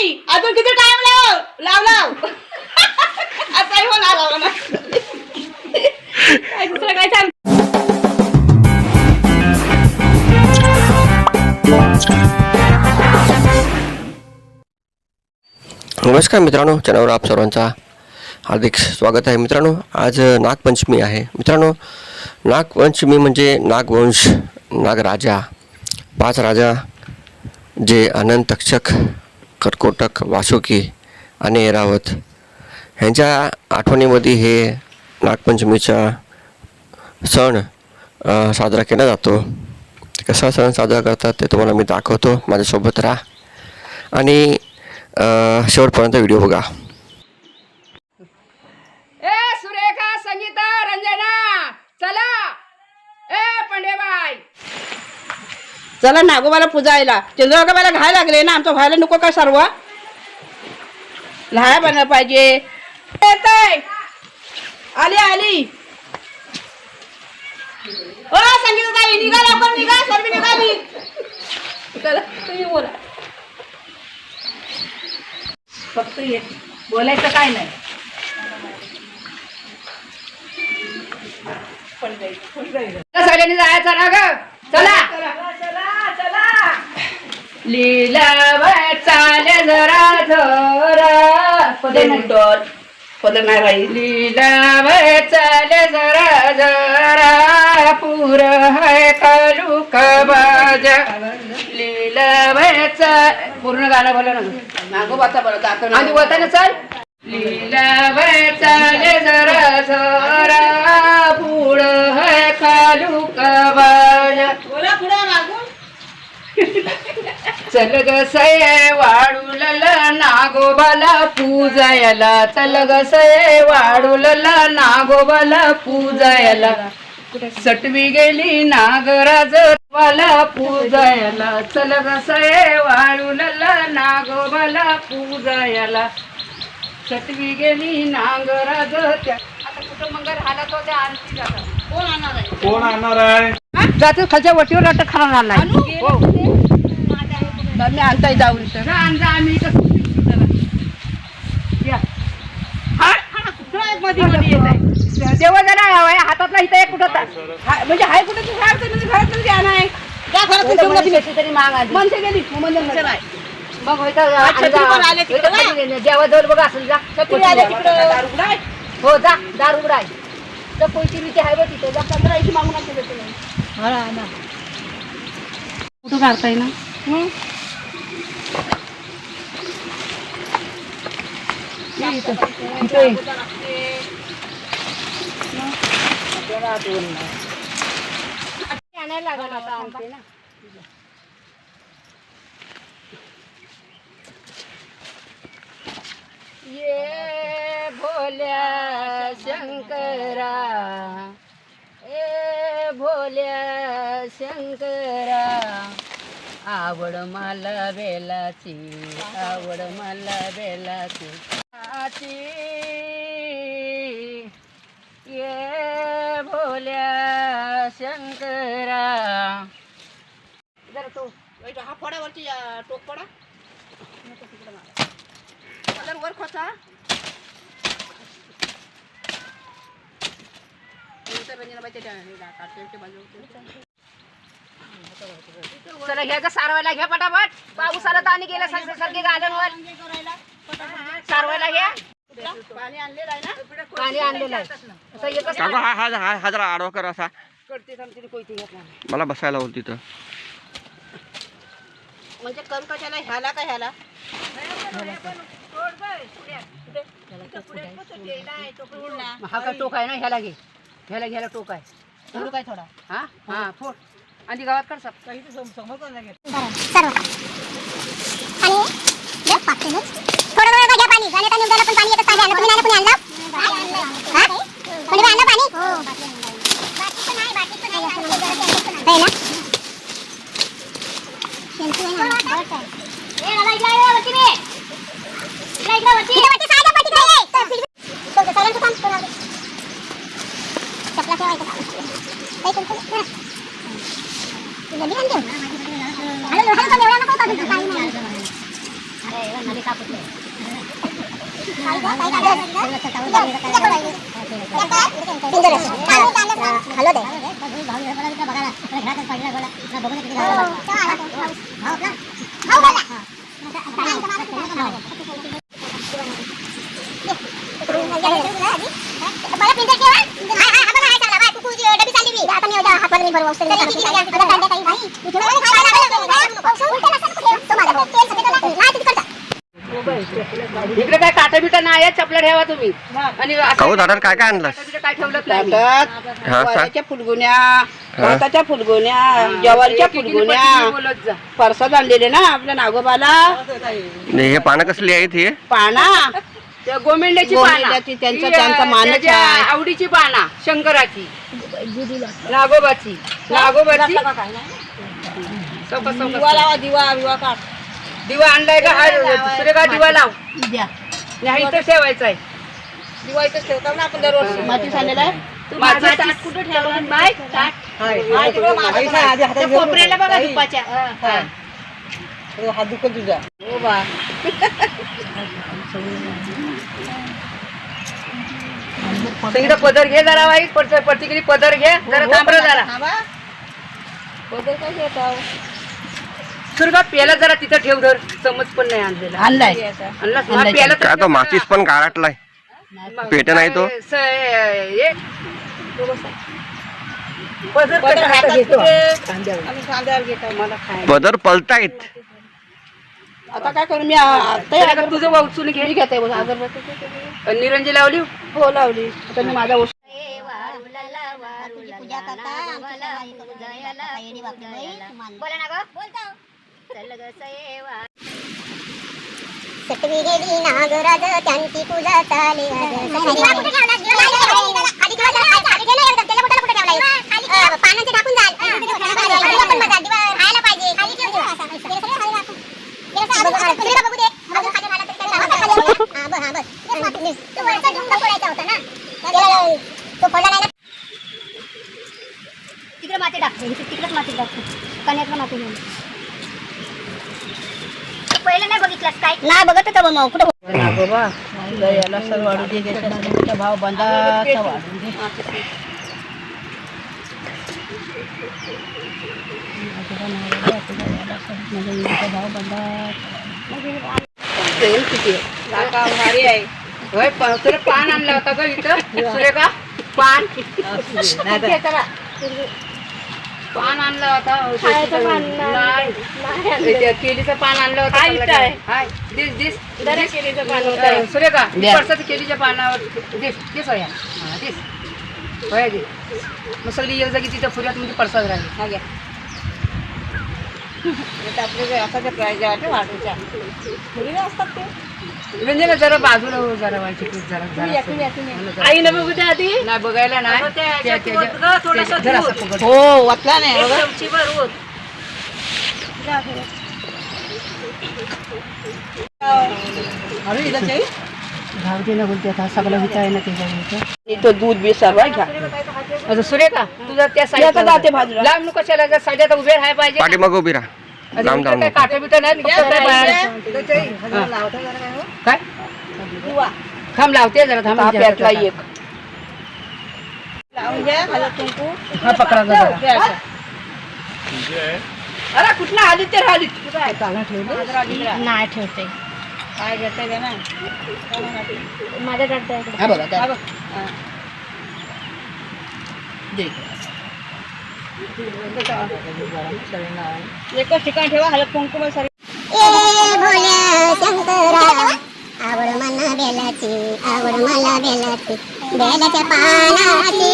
नाही. अजून किती टाइम लाव? लाव लाव. आता होणार लावला ना दुसरं काय नमस्कार मित्रांनो चॅनलवर आप सर्वांचा हार्दिक स्वागत आहे. मित्रांनो आज नागपंचमी आहे. मित्रांनो नागपंचमी म्हणजे नागवंश नागराजा पाच राजा जे अनंतक्षक कटकोटक वासुकी आणि ऐरावत ह्यांच्या आठवणीमध्ये हे नागपंचमीचा सण साजरा केला जातो. कसा सण साजरा करतात ते तुम्हाला मी दाखवतो. माझ्यासोबत राहा. आणि शेवटपर्यंत व्हिडिओ बघा. ए सुरेखा संगीता रंजना चला. ए पंडेबाई चला नागोबाला पूजायला. चंद्रबाबाला घाय लागले ना आमचं व्हायला नको का सर्व? लहाय बनायला पाहिजे. आली आली. ओ संगीता ताई निघा लवकर निघा सर्व निघाली चला तुम्ही बोला. फक्त बोलायचं काय नाही. सगळ्यांनी जायचं ना ग? चला. लीला चाले जरा जरा पदे मुटत पदर नाही राही लीला चाले जरा जरा पूर है कालू कबाज. लीला पूर्ण गाणं बोला ना. नागोबाचा बोला जातो आधी बोलता ना चल. लीला चाले जरा जरा पूर है कालू कबाज. बोला पुढे चल ग सये वाढुलल नागोबाला पूजायला. चल ग सये वाढुलल नागोबाला पूजायला. सटवी गेली नागराज वाला पूजायला. चल ग सये वाढुलल नागोबाला पूजायला. सटवी गेली नागराज त्या आता कुठं मग राहिला तो त्या आणखी जातात. कोण आणणार आहे? कोण आणणार आहे? जाते खालच्या वटीवर वाटत खाणार नाही हो मी आणताय जाऊन इथं. आणजा आम्ही. हा, हा, आहे. तेव्हा जरा हवाय हातातला इथं एक कुठं ता- म्हणजे हाय कुठं तू? घरात म्हणजे घरात तरी आणा आहे जा घरात तरी माग मनसे गेली. मनसे नाही मग हा. जेव्हा जवळ बघा असेल जा. हो जा. दार उघडाय. तर पैसे बिचे आहे बघ तिथे? जा. पंधरा इथे मागून तुम्ही कुठं काढताय ना? आणायला लागल आता आणते ना ये भोल्या शंकरा ए भोल्या शंकरा आवड मला बेलाची आवड मला बेलाची. ये भोल्या शंकरा. जरा तो हा फोडावरती अं, टोक फोडा. जर वर खोचा. चला घ्या का सारवायला घ्या पटापट. पाऊस आला तर आणि गेल्या सारखे गार्डनवर सारवायला घ्या. पाणी आणलेलं आहे. ना पाणी आणलेलं आहे असं एकच काका हा हा हा हा जरा आडवा कर असा. कोयती घेतला मला बसायला होती तिथं. म्हणजे कम कशाला ह्याला का ह्याला? हा का टोक आहे ना? ह्याला घे. ह्याला घ्यायला टोक आहे. थोडं काय थोडा? हा? हा फोड. आणि गावात कर सब थोडं घ्या पाणी गाण्यात आणि उद्याला पण पाणी येतं पाणी आणलं तुम्ही नाही ना कुणी आणलं हा? कोणी बी आणलं पाणी हो आहे ना शेंतू आहे ना बस आहे. इकडं वरती. इकडं वरती साईडला पट्टी खाली आहे. तर फिरवी- तो तो सगळ्यांचं काम कोणाला दे. चपला ठेवायचं काम. काही कोणतं नाही. हा. तुझं बी आणते. हॅलो, हॅलो, पण एवढा नको होता तुझं काही नाही. हॅलो दे मला पिंजर ठेवा हा हा हा बघा चालला बाय कुकू डबी चालली मी आता मी एवढा हात वर मी बरोबर औषध आता कांद्या काही नाही इथे उलटे नसेल कुठे तो माझा तेल सगळं लागलं नाही तिकडचा इकडे काय काटा बिटा नाही आहेत चपल्या ठेवा तुम्ही. आणि असं काहू दादा काय काय आणलं? काटा-बिटा काय ठेवलं नाही. ताटात हा सांग. वाऱ्याच्या फुलगुन्या भाताच्या फुलगुन्या ज्वारीच्या फुलगुन्या बोलत जा. परसाद आणलेले ना आपल्या नागोबाला. नाही, हे पानं कसली आहेत हे? पाना? त्या गोमेंड्याची पाना. गोमेंड्याची, त्यांचं- ती, त्यांचा अं, मानच त्याच्या आहे. आवडीची पाना शंकराची. नागोबाची. नागोबाची. दिवा दिवा काढ. दिवा आणलाय का? हा दुसरे का दिवा लाव? नाही इथं ठेवायचा आहे. दिवा इथं ठेवतात ना आपण दरवर्षी. माती झालेला आहे. माझं ताट कुठं ठेवलं? बाय ताट त्या कोपऱ्याला बघा दुपाच्या हात दुखत तुझा. हो बा. पदर घे जरा वाईट पडतं प्रतिक्रिया पदर घे. जरा तांबरा जरा. बदल काय घेताव सुरगा प्याला जरा तिथं ठेव धर. समज पण नाही आणलेला. आणलाय. आणला प्याला तर काय तो माचीस पण गारटलाय. पेट नाही तो? स- हे- पदर कसा हातात घेतो? आम्ही खांद्यावर घेतो मला खाय पदर पलतायत. आता काय करू? मी त्याला का तुझं वाचून घे. घेते बघ अगरबत्ती. निरंजी लावली? हो लावली. आता मी माझा ओष तुझी पूजा करता. बोला ना गं. बोलतो. सटवी गेली नागराज त्यांची पूजा चाले पानाचे टाकून जाल पाहिजे. हा, हा, तिकडे माती टाकते तिकडेच माती टाकते कण्यातलं माती घेऊन. पहिलं नाही बघितलंस काय? नाही बघत होतं मग कुठं याला सर वाढू दे भाव बंदाचा वाढू दे. तेल किती आहे? काका भारी आहे होय, प- तुला पान आणलं होतं का इथं? सुरेखा पान. चला. पान आणलं होतं केलीचं पान आणलं होतं दिस दिस अं, सुरेखा द्या. पडसाचं केलीच्या पानावर दिस दिस होया. हा, दिस. होया दे मग सगळी एक जागी तिथं फुऱ्यात म्हणजे पडसाद राहील. हा घ्या. आपले आता ते प्राईज आहे वाढूच्या मुली असतात ते. म्हणजे ना जरा बाजूला हो जरा व्हायची तू जरा जरा आई न बघू आधी. नाही बघायला नाही. हो नाही दे ना बोलते आता सगळं विचार आहे ना त्याच्या इथं दूध बी सर्व घ्या. आता सुरेखा तुझा त्या आता जाते बाजूला. लांब नको कशाला साध्यात उभे राहाय पाहिजे. मग उभी राहा. लांब जाऊ काय नको काटे बिट नाही फक्त काय बाहेर- काय थांब लावते जरा थांब हा, जरा. प्यातला एक लावून घ्या खाली कुंकू हा पकडा गं जरा. द्या असं. अरे कुठला आदित्य रे आदित्य कुठं आहे नाही ठेवते काय घेते का ना माझ्या करता हा बघा त्या- हा बघ. हा. एकच ठिकाण ठेवा हलत कुंकू सर ए भोल्या शंकरा आवड मला बेलाची आवड मला बेलाची बेलाच्या पानाची.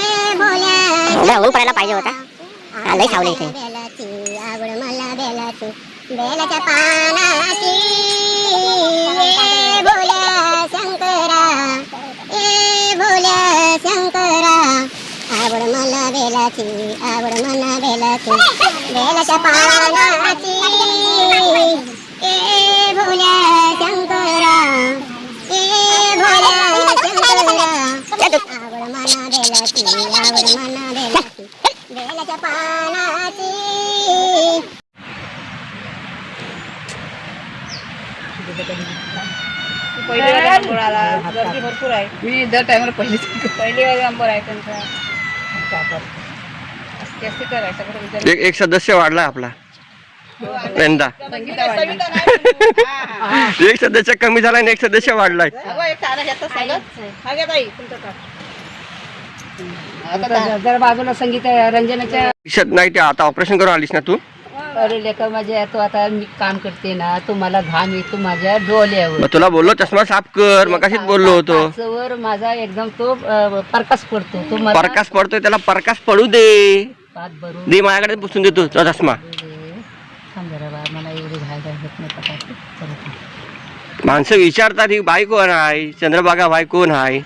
ए शंकरा ऊन पडायला पाहिजे होता. लई सावली इथे. बेलाची आवड मला बेलाची बेलाच्या पानाची. ए भोल्या बेलाची आवड मला बेलाची बेलाच्या पानाची ए भोल्या शंकरा. ए भोल्या शंकरा. आवड मला बेलाची आवड मला बेलाची बेलाच्या पानाची पहिली वाली आंबोळ आला. गर्दी भरपूर आहे. मी दर टायमाला पहिलीच पहिली वाली आंबोळ आहे त्यांचा असते असते करायचं कुठे विचार एक एक सदस्य वाढला आपला. यंदा. एक सदस्य कमी झाला आणि एक सदस्य वाढलाय अगं एक तारा घेतात सांगत हा घ्या ताई तुमचं ताट. आता जरा बाजूला संगीता रंजनाच्या दिसत नाही ते आता ऑपरेशन करून आलीस ना तू? अरे लेखा माझ्या तो आता मी काम करते ना तो मला घाम येतो माझ्या डोल्यावर तुला बोललो चष्मा साफ कर मग कशीच बोललो होतो? माझा एकदम तो प्रकाश पडतो. तो प्रकाश पडतोय त्याला प्रकाश पडू दे. पाच भरून दे माझ्याकडे पुसून देतो तुझा चष्मा. समजा रे बा मला एवढी घाय घाय होत नाही पटापट. चला आता. माणसं विचारतात ही बाई कोण आहे? चंद्रभागा बाई कोण आहे?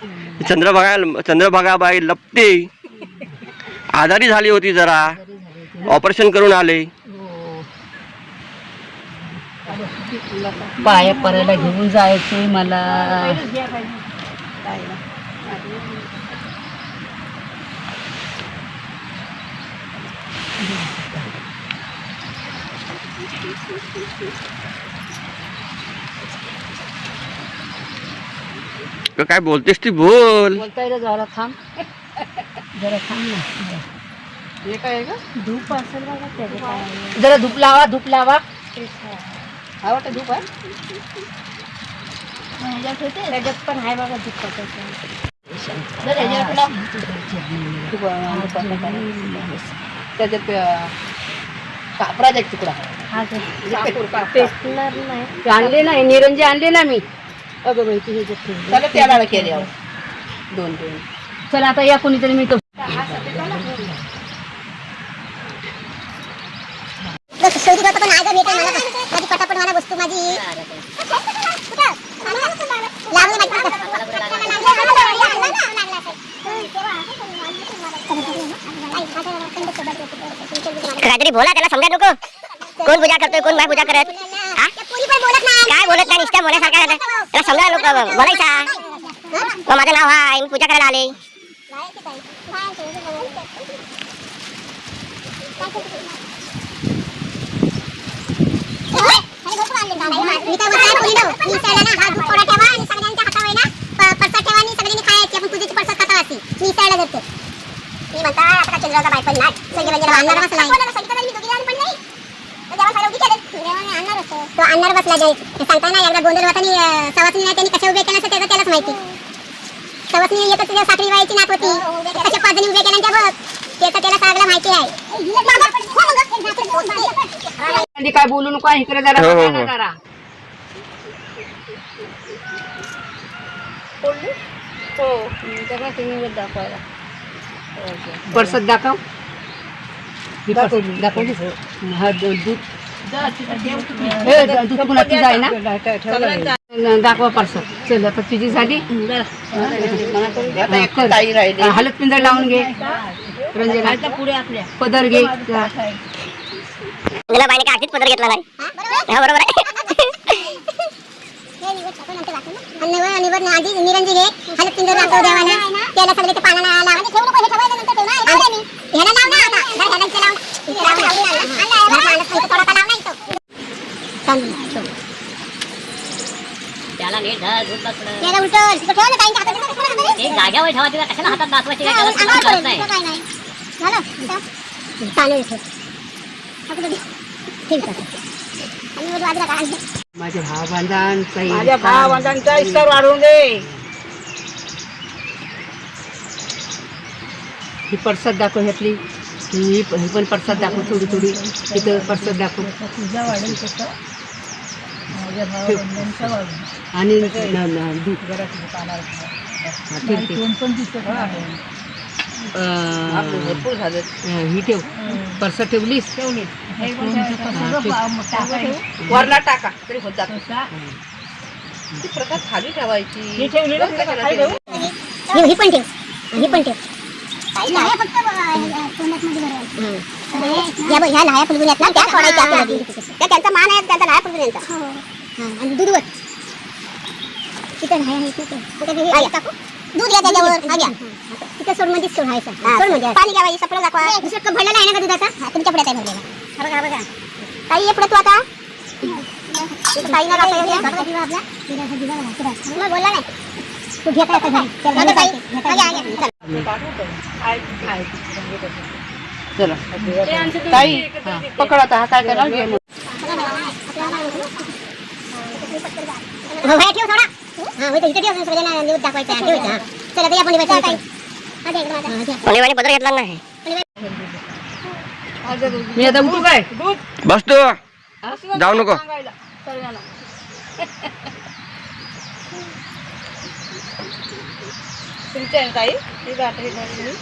चंद्रभागा चंद्रभागा बाई लपते. आजारी झाली होती जरा. ऑपरेशन करून आले. हो. पाया परायला घेऊन जायचे मला. काय बोलतेस ती? बोल. बोलताय रे जरा थांब. जरा थांब ना. हे काय आहे का धूप असेल बघा त्याच्यात. जरा धूप लावा धूप लावा. हा वाटतं धूप आहे? त्याच्यात पण आहे बघा दुःखाचं जर ह्याच्यावर लाव. धूप, अं, धूप असं काय. त्याच्यात कापराचा एक तुकडा. कापूर, कापूर. ते आणले ना निरंजी आणले ना मी. अगं बाई तुझे चला त्याला केले आहो. दोन दोन. चला आता या कोणीतरी मी तो करतो पण नाही भेटेल मला पण. माझी पटापट मला वस्तू माझी काहीतरी बोला त्याला समजा नको. कोण पूजा करतोय कोण नाही पूजा करत? काय बोलत नाही निष्ठा बोलायसारखा आहे. त्याला समजा नको बोलायचा. मग माझं नाव आहे मी पूजा करायला आले. मी काय म्हणते चंद्राचा बायपण नाही. हात म्हणजे थोडा ठेवा आणि तो आणणार बसला जय ते सांगता ना एकदा गोंधळ होता आणि सवासनी नाही त्यांनी कशा उभे केल्या असं त्याचं त्यालाच माहिती. सवासनी येतं तुझ्या साखळी वायची नात होती. कशा पाच जणी उभ्या केल्या त्या बघ त्याचं त्याला सगळं माहिती आहे. काय बोलू नको इकडे जरा हो, हो, हो. जरा. हो. दाखवायला दाखव. ही दाखवलीस हा दूध. जाय ना? दाखवा परसत चल आता तुझी झाली आता एक ताई राहिली हलत पिंजर लावून घे. रंजना. पुढे आपल्या पदर घे बाईने कागदीत पदर घेतला नाही हा बरोबर आहे. निवड निवड आधी निरंजी घे हलत पिंजर दाखव देवाना त्याला सगळे ते पानाला लाव आणि ठेवू नको हे ठेवायचं नंतर ठेव ना आणि ह्याला लाव ना आता. त्याला नीट धर, जाग्यावर कशाला हातात दाखवायची काय माझ्या भावबांधांचा माझ्या भावांचा इस्तर वाढवून दे. ही पडसाद दाखवून घेतली ही प- ही पण पडसाद दाखव थोडी थोडी. इथं पडसाद दाखव. आणि न- न- दूध. हा, ठेव, ही. परसाद ठेवलीस? ठेव. वरला टाका. तरी होत जात. ती प्रकार खाली ठेवायची. ही पण ठेव. ही पण ठेव. ह्या ना त्या. त्या त्यांचा मान आहे त्यांचा लाह्या फुलगुन यांचा. हा, आणि दूधवर तिथं लाह्या आहेत तिथं. तिथं हे- हे टाकू. दूध घ्या त्याच्यावर. हा घ्या. तिथे सोडमध्ये सोड व्हायचं सोड पाणी सपडं दाखवा. दुसरं कप भरलेला आहे ना का दुधाचा? तुमच्या आहे भरलेला. बघा बघा. ताई ये पुढे तू आता. ताईला काय आपला. बोलला नाही. तू घेत आहे आता घरी चल, ताई पकड आता हा काय करा घेतला नाही. मी आता उठू काय? बस तू. जाऊ नको. तुमच्या आहे ताई ही गाठ ही गाठ ही.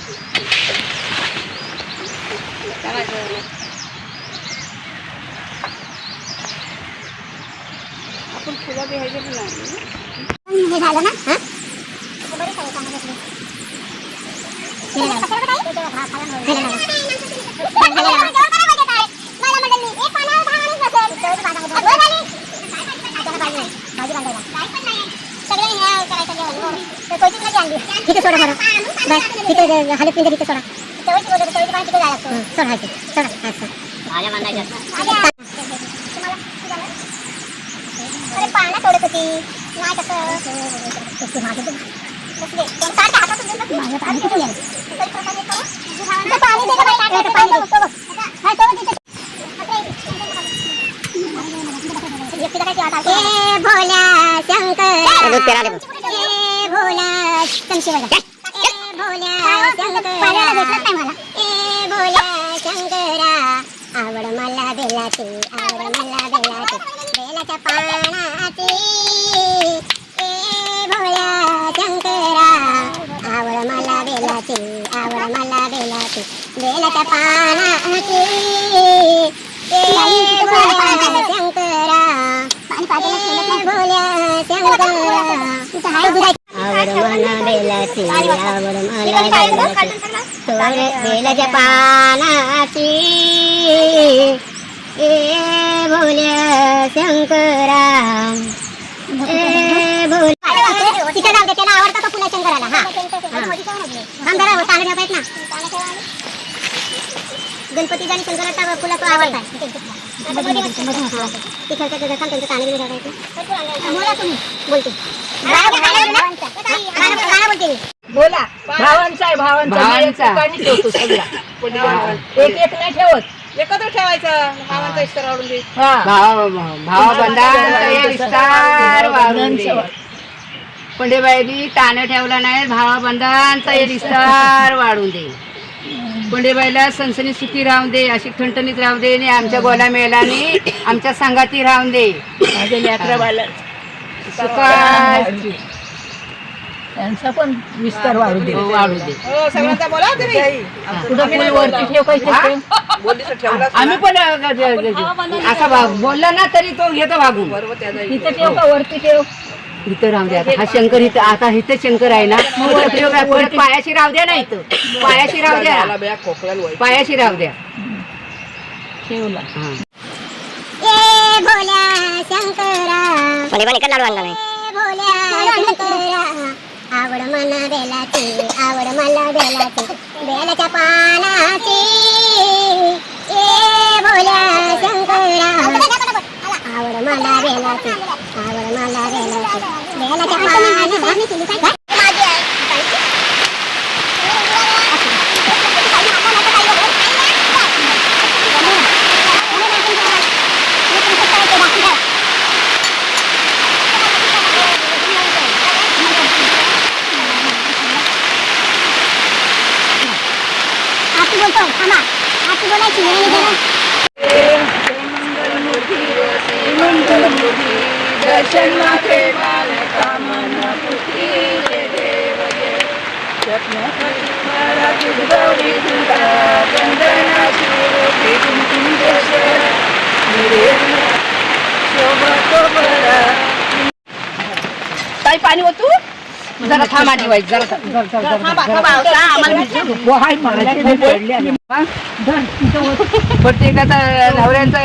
आपण फुलं घ्यायचे पण नाही हे झालं ना हा? तिथे सोडा बरं. बस तिथे हलत नाही तिथे सोडा. सोडा सोडा. अरे पाळणा होती. नाही. कसं पाणी पाणी भोल्या शंकर. भोल्या शंकर. ए भोल्या शंकरा. आवड मला बेलाची आवड मला बेलाची. बेलाच्या पानाची. ए भोल्या शंकरा. आवड मला बेलाची आवड मला बेलाची. बेलाच्या पानाची. ए भोल्या शंकरा. भोल्या शंकरा आवड मला बेलाची आवड मला बेलाची तोर बेलाच्या पानाची ए भोल्या शंकरा ए भोल्या त्याला आवडतं का शंकराला? हा. हो, तांदूळ ना गणपती आणि शंकराचा फुला तो त्यांचं तुम्ही बोलते. बोलते बोला. भावांचा आहे भावांचा. भावांचा. मी एक ठिकाणी ठेवतो सगळा एक एक नाही ठेवत. एकत्र ठेवायचं. भावांचा इस्तर आवडून दे. भावा भावा बंधांचा विस्तार वाढून दे. पंडेबाई तानं ठेवला नाही. भावा बंधांचा विस्तार वाढून दे. पंडेबाईला सनसनी सुखी राहून दे अशी ठणठणीत राहू दे आणि आमच्या गोला मेलाने आमच्या संगाती राहून दे. त्यांचा पण विस्तार वाढू दे. वाढू दे. हो सगळ्यांचा बोला तुम्ही. कुठं फुल वरती ठेव काही आम्ही पण असा भाग. बोलला ना तरी तो घेतो भागून. इथं ठेव का वरती ठेव? इथं राहू द्या आता. हा शंकर इथं आता इथं शंकर आहे ना. पुढं प्रयोग आहे. परत पायाशी राहू द्या ना इथं. पायाशी राहू द्या. पायाशी राहू द्या. ठेवला. हा. आवड मला बेलाची आवड मला बेलाची बेलाच्या पानाची. ए भोल्या शंकरा. आवड मला बेलाची आवड मला बेलाची बेलाच्या पानाची आरती बोलतो थांबा आरती बोलायची वेळ नाही जरा. ताई पाणी होतू जरा थांबा ठेवायची. जरा जरा- जरा- जरा-. हाय नाही. पडले आणि. हा? प्रत्येकाचा नवऱ्यांचा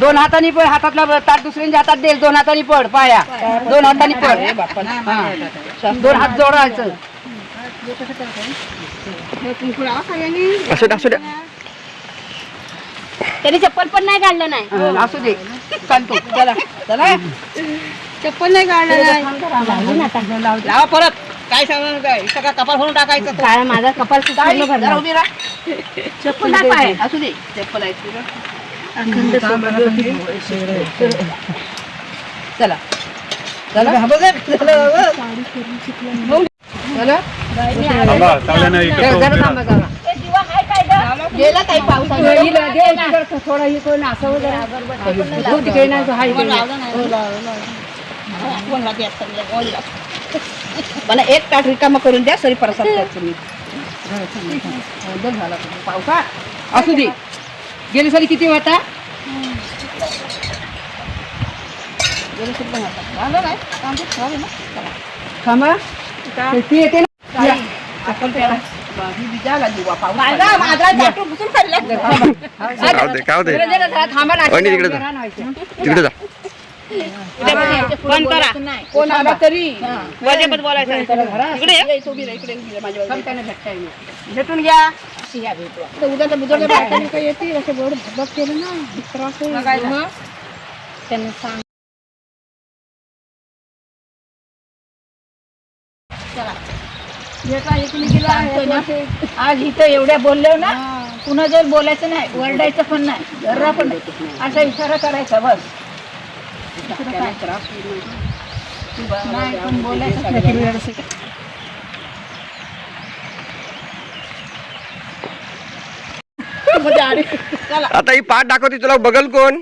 दोन हाताने पड हातातला ताट दुसऱ्यांच्या हातात दे. दोन हाताने पड पाया. दोन हाताने पड हा. दोन हात जोडायचं. असू द्या असू द्या. त्यांनी चप्पल पण नाही काढलं नाही. हा, असू दे. चालतो चला. चला. चप्पल नाही काढलं नाही. लावा परत. काय सांगणार काय? सगळा कपाल भरून टाकायचं. काय माझा कपाल ताई, पूर्ण भरला. जरा उभी राहा. चप्पल असू दे. चप्पल आहे. चला. चला. बघ, झालं, बघ. चला थांबा चाललं नाही जरा जरा थांबा जरा गेला काही पावसाने थोडं हे करून असं हो, तिकडे नाही, हा. कोण? कोण? मला एक ताट रिकामा करून द्या सरी प्रसाद झाला पावसा असू दे. गेले साली किती होता? चला. थांबा ती येते ना. घुसून खाल्ला काय वहिनी तिकडे जा. जरा नाही. तिकडे जा फोन करा कोण आला तरी वाजेपत बोलायचं त्याला घरा इकडे ये. इकडे उभी राहा, इकडे उभी राहा, माझ्या बाजूला. त्यांना भेटता येईल. भेटून घ्या तर उद्याच्या बुधवारच्या बायकांनी काही येते असं बोर्ड भबक केलं ना त्रास त्यांना सांग आज इथं एवढ्या बोललो ना पुन्हा जर बोलायचं नाही वरडायचं पण नाही जरा पण. असा इशारा करायचा बस. नाही पण बोलायचं. आता ही पाठ दाखवते तुला बघल कोण.